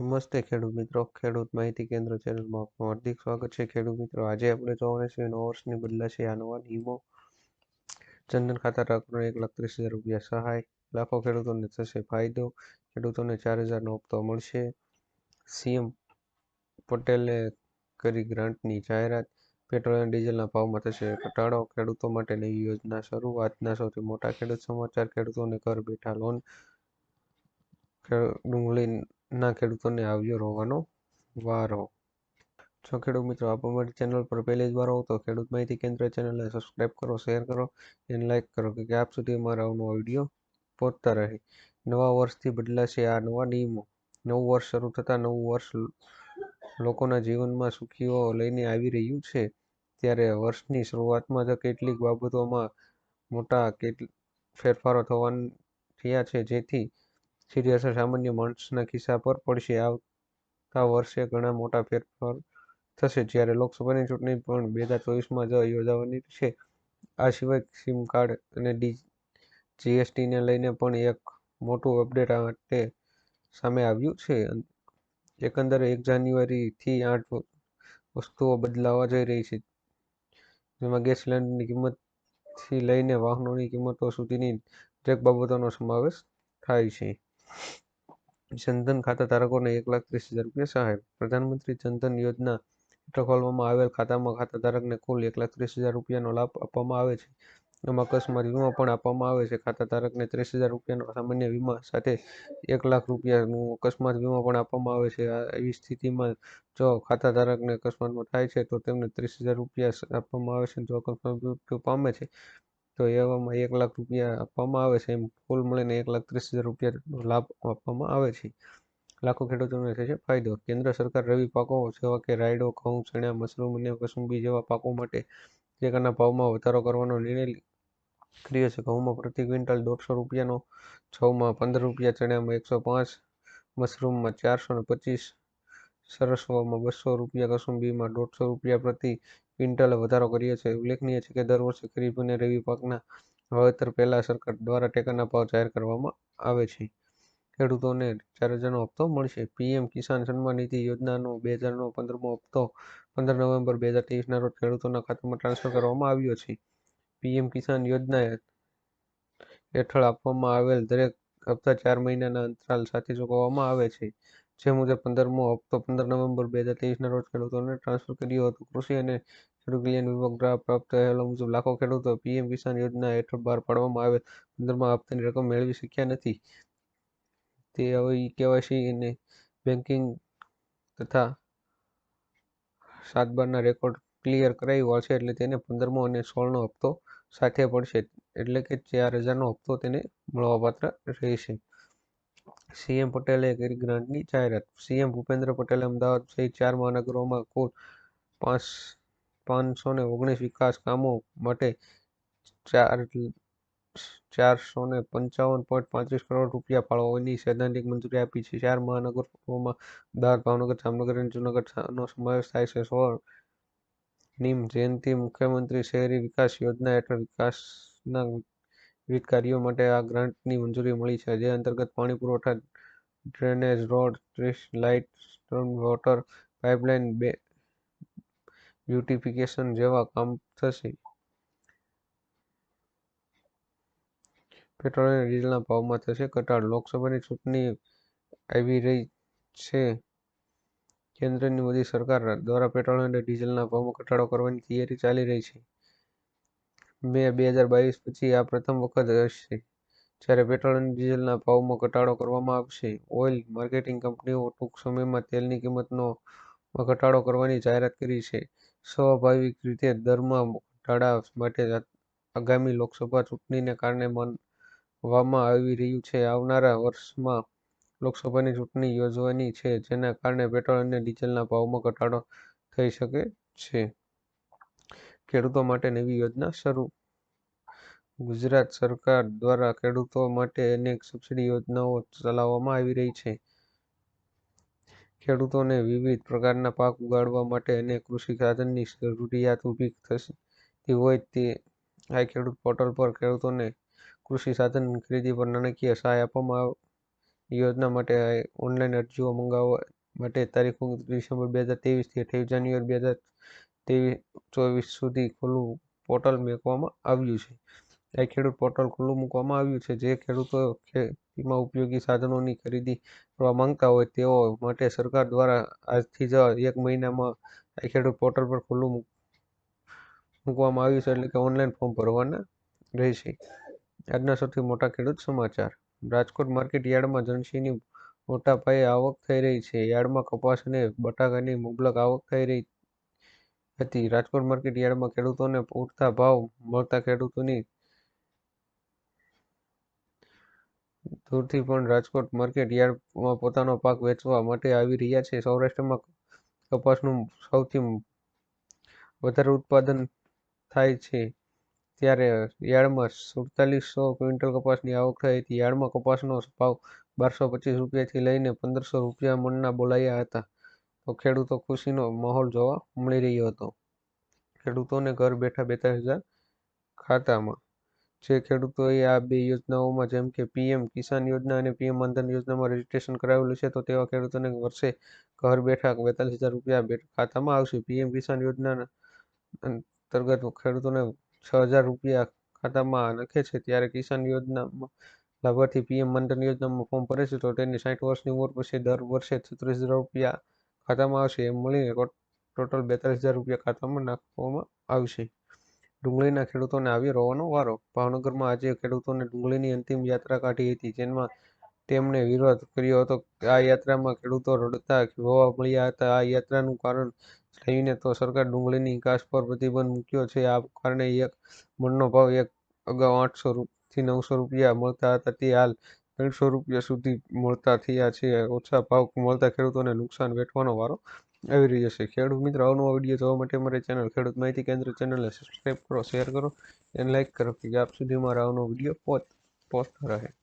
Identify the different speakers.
Speaker 1: નમસ્તે ખેડૂત મિત્રો. ખેડૂત માહિતી કેન્દ્ર ચેનલમાં આપનું હાર્દિક સ્વાગત છે. ખેડૂત મિત્રો, આજે આપણે જોવાના છે નવા વર્ષની બદલાશે આ નવા નિયમો ચંદન ખાતા ધારકોને એક લાખ ત્રીસ હજાર રૂપિયા સહાય. લાખો ખેડૂતોને થશે ફાયદો. ખેડૂતોને ચાર હજારનો હપ્તો મળશે. સીએમ પટેલે કરી ગ્રાન્ટની જાહેરાત. પેટ્રોલ અને ડીઝલના ભાવમાં થશે ઘટાડો. ખેડૂતો માટે નવી યોજના શરૂ. આજના સૌથી મોટા ખેડૂત સમાચાર. ખેડૂતોને ઘર બેઠા લોન. ડુંગળીના ખેડૂતોને આવ્યો રોવાનો વારો. જો ખેડૂત મિત્રો, આપ અમારી ચેનલ પર પહેલી જ વાર હો તો ખેડૂત માહિતી કેન્દ્ર ચેનલને સબસ્ક્રાઇબ કરો શેર કરો અને લાઇક કરો કે આપ સુધી અમારા આવનો વીડિયો પહોંચતા રહે. નવા વર્ષથી બદલાશે આ નવા નિયમો. નવું વર્ષ શરૂ થતાં નવું વર્ષ લોકોના જીવનમાં સુખીઓ લઈને આવી રહ્યું છે. ત્યારે વર્ષની શરૂઆતમાં જ કેટલીક બાબતોમાં મોટા ફેરફારો થવા થયા છે જેથી અસર સામાન્ય માણસના ખિસ્સા પર પડશે. આવતા વર્ષે ઘણા મોટા ફેરફાર થશે જ્યારે લોકસભાની ચૂંટણી પણ બે હજાર ચોવીસમાં જ યોજાવાની છે. આ સિવાય સિમ કાર્ડ અને ડી જીએસટીને લઈને પણ એક મોટું અપડેટ માટે સામે આવ્યું છે. એકંદરે એક જાન્યુઆરીથી આઠ વસ્તુઓ બદલાવા જઈ રહી છે. જેમાં ગેસ સિલિન્ડરની કિંમતથી લઈને વાહનોની કિંમતો સુધીની દરેક બાબતોનો સમાવેશ થાય છે. જનધન ખાતા ધારકોને એક લાખ ત્રીસ હજાર રૂપિયા સહાય. પ્રધાનમંત્રી જનધન યોજના હેઠળ ખોલવામાં આવેલ ખાતામાં ખાતા ધારકને કુલ એક લાખ ત્રીસ હજાર રૂપિયાનો લાભ આપવામાં આવે છે. એમાં અકસ્માત વીમો પણ આપવામાં આવે છે. ખાતા ધારકને ત્રીસ હજાર રૂપિયાનો સામાન્ય વીમા સાથે એક લાખ રૂપિયાનું અકસ્માત વીમો પણ આપવામાં આવે છે. એવી સ્થિતિમાં જો ખાતા ધારકને અકસ્માતમાં થાય છે, તો તેમને ત્રીસ હજાર રૂપિયા આપવામાં આવે છે. જો અકસ્માત પામે છે તો એવામાં એક લાખ રૂપિયા આપવામાં આવે છે. એમ કુલ મળીને એક લાખ ત્રીસ હજાર રૂપિયાનો લાભ આપવામાં આવે છે. લાખો ખેડૂતોને થશે ફાયદો. કેન્દ્ર સરકાર રવિ પાકો જેવા કે રાયડો, ઘઉં, ચણા મશરૂમ અને કસુંબી જેવા પાકો માટે ટેકાના ભાવમાં વધારો કરવાનો નિર્ણય કર્યો છે ઘઉંમાં પ્રતિ ક્વિન્ટલ દોઢસો રૂપિયાનો છમાં પંદર રૂપિયા ચણામાં એકસો પાંચ મશરૂમમાં ચારસો ને પચીસ સરસવામાં બસો રૂપિયા કસુંબીમાં દોઢસો રૂપિયા પ્રતિ ક્વિન્ટલે વધારો કર્યો છે. ઉલ્લેખનીય છે કે, દર વર્ષે ખરીફ અને રવિ પાકના વાવેતર પહેલા સરકાર દ્વારા ટેકાના ભાવ જાહેર કરવામાં આવે છે. ખેડૂતોને ચાર હજારનો હપ્તો મળશે. પીએમ કિસાન સન્માન નિધિ યોજનાનો બે હજારનો પંદરમો હપ્તો પંદર નવેમ્બર બે હજાર ત્રેવીસના રોજ ખેડૂતોના ખાતામાં ટ્રાન્સફર કરવામાં આવ્યો છે. પીએમ કિસાન યોજના હેઠળ આપવામાં આવેલ દરેક હપ્તા ચાર મહિનાના અંતરાલ સાથે ચૂકવવામાં આવે છે. જે મુજબ પંદરમો હપ્તો, પંદર નવેમ્બર બે હજાર ત્રેવીસના રોજ ખેડૂતોને ટ્રાન્સફર કર્યો હતો. કૃષિ અને ખેડૂત કલ્યાણ વિભાગ દ્વારા પ્રાપ્ત અહેવાલો મુજબ લાખો ખેડૂતો પીએમ કિસાન યોજના હેઠળ બહાર પાડવામાં આવેલ પંદરમા હપ્તાની રકમ મેળવી શક્યા નથી. તે હવે કેવાયસી અને બેન્કિંગ તથા સાત બારના રેકોર્ડ ક્લિયર કરાવી છે એટલે તેને પંદરમો અને સોળનો હપ્તો સાથે પડશે. એટલે કે ચાર હજારનો હપ્તો તેને મળવાપાત્ર રહેશે. સીએમ પટેલે કરી ગ્રાન્ટની જાહેરાત. સીએમ ભૂપેન્દ્ર પટેલે અમદાવાદ સહિત ચાર મહાનગરોમાં કુલ પાંચ પાંચસો ને ઓગણીસ વિકાસ કામો માટે ચાર ચારસો ને પંચાવન પોઈન્ટ પાંત્રીસ કરોડ રૂપિયા ફાળવવાની સૈદ્ધાંતિક મંજૂરી આપી છે. ચાર મહાનગરોમાં અમદાવાદ ભાવનગર, જામનગર અને જૂનાગઢનો સમાવેશ થાય છે. સોળ નીમ જયંતિ મુખ્યમંત્રી શહેરી વિકાસ યોજના હેઠળ વિકાસના વિવિધ કાર્યો માટે આ ગ્રાન્ટની મંજૂરી મળી છે. જે અંતર્ગત પાણી પુરવઠા, drainage road street light storm water pipeline, બે બ્યુટિફિકેશન જેવા કામ થશે. પેટ્રોલ અને ડીઝલના ભાવમાં થશે ઘટાડો. લોકસભાની ચૂંટણી આવી રહી છે. કેન્દ્રની મોદી સરકાર દ્વારા પેટ્રોલ અને ડીઝલના ભાવમાં ઘટાડો કરવાની તૈયારી ચાલી રહી છે. મે બે હજાર બાવીસ પછી આ પ્રથમ વખત હશે જ્યારે પેટ્રોલ અને ડીઝલના ભાવમાં ઘટાડો કરવામાં આવશે. ઓઇલ માર્કેટિંગ કંપનીઓ ટૂંક સમયમાં તેલની કિંમતનો ઘટાડો કરવાની જાહેરાત કરી છે. સ્વાભાવિક રીતે દરમાં ઘટાડા માટે આગામી લોકસભા ચૂંટણીને કારણે માનવામાં આવી રહ્યું છે. આવનારા વર્ષમાં લોકસભાની ચૂંટણી યોજવાની છે, જેના કારણે પેટ્રોલ અને ડીઝલના ભાવમાં ઘટાડો થઈ શકે છે. ખેડૂતો માટે નવી યોજના શરૂ. ગુજરાત સરકાર દ્વારા ખેડૂતો માટે અનેક સબસિડી યોજનાઓ ચલાવવામાં આવી રહી છે. ખેડૂતોને વિવિધ પ્રકારના પાક ઉગાડવા માટે અને કૃષિ સાધનની જરૂરિયાત ઊભી થતી હોય તે આ ખેડૂત પોર્ટલ પર ખેડૂતોને કૃષિ સાધન ખરીદી પર નાણાકીય સહાય આપવામાં યોજના માટે ઓનલાઈન અરજીઓ મંગાવવા માટે તારીખ ડિસેમ્બર બે હજાર ત્રેવીસથી અઠ્યાવીસ જાન્યુઆરી બે હજાર ત્રેવીસ ચોવીસ સુધી ખુલ્લું પોર્ટલ મૂકવામાં આવ્યું છે. આ ખેડૂત પોર્ટલ ખુલ્લું મૂકવામાં આવ્યું છે. જે ખેડૂતો ખેતીમાં ઉપયોગી સાધનોની ખરીદી કરવા માંગતા હોય તેઓ માટે સરકાર દ્વારા આજથી જ એક મહિનામાં આ ખેડૂત પોર્ટલ પર ખુલ્લું મૂકવામાં આવ્યું છે એટલે કે ઓનલાઈન ફોર્મ ભરવાના રહેશે. આજના સૌથી મોટા ખેડૂત સમાચાર. રાજકોટ માર્કેટ યાર્ડમાં જણસીની મોટા પાયે આવક થઈ રહી છે. યાર્ડમાં કપાસ અને બટાકાની મુબલક આવક થઈ રહી હતી. રાજકોટ માર્કેટ યાર્ડમાં ખેડૂતોને પૂરતા ભાવ મળતા ખેડૂતોની દૂરથી પણ રાજકોટ માર્કેટ યાર્ડમાં પોતાનો પાક વેચવા માટે આવી રહ્યા છે. સૌરાષ્ટ્રમાં કપાસનું સૌથી વધારે ઉત્પાદન થાય છે. ત્યારે યાર્ડમાં સુડતાલીસો ક્વિન્ટલ કપાસની આવક થઈ હતી. યાર્ડમાં કપાસનો ભાવ બારસો પચીસ રૂપિયાથી લઈને પંદરસો રૂપિયા મણના બોલાયા હતા. તો ખેડૂતો ખુશીનો માહોલ જોવા મળી રહ્યો હતો. ખેડૂતોને ઘર બેઠા બેતાલીસ હજાર ખાતામાં. જે ખેડૂતોએ આ બે યોજનાઓમાં જેમ કે પીએમ કિસાન યોજના અને પીએમ માનધન યોજનામાં રજીસ્ટ્રેશન કરાવેલું છે, તો તેવા ખેડૂતોને વર્ષે ઘર બેઠા બેતાલીસ હજાર રૂપિયા ખાતામાં આવશે. પીએમ કિસાન યોજના અંતર્ગત ખેડૂતોને છ હજાર રૂપિયા ખાતામાં નાખે છે, ત્યારે કિસાન યોજનામાં લાભાર્થી પીએમ માનધન યોજનામાં ફોર્મ ભરે છે, તો તેની સાઠ વર્ષની ઉંમર પછી દર વર્ષે છત્રીસ હજાર રૂપિયા ખાતામાં આવશે એમ મળીને ટોટલ બેતાલીસ હજાર રૂપિયા ખાતામાં નાખવામાં આવશે. ડુંગળીના ખેડૂતોને આવી રોવાનો વારો. ભાવનગરમાં આજે ખેડૂતોને ડુંગળીની અંતિમ યાત્રા કાઢી હતી, જેમાં તેમણે વિરોધ કર્યો હતો. આ યાત્રામાં ખેડૂતો રડતા જોવા મળ્યા હતા. આ યાત્રાનું કારણ લઈને તો સરકાર ડુંગળીની નિકાસ પર પ્રતિબંધ મૂક્યો છે. આ કારણે એક મણનો ભાવ એક અગાઉ આઠસો થી નવસો રૂપિયા મળતા હતા. તે હાલ ત્રણસો રૂપિયા સુધી મળતા થયા છે. ઓછા ભાવ મળતા ખેડૂતોને નુકસાન વેઠવાનો વારો આવી રહ્યો છે. ખેડૂત મિત્રો, આવનો વીડિયો જોવા માટે અમારી ચેનલ ખેડૂત માહિતી કેન્દ્ર ચેનલને સબસ્ક્રાઈબ કરો શેર કરો અને લાઇક કરો કે આપ સુધી મારા અવનો વીડિયો પોત પોત રહે.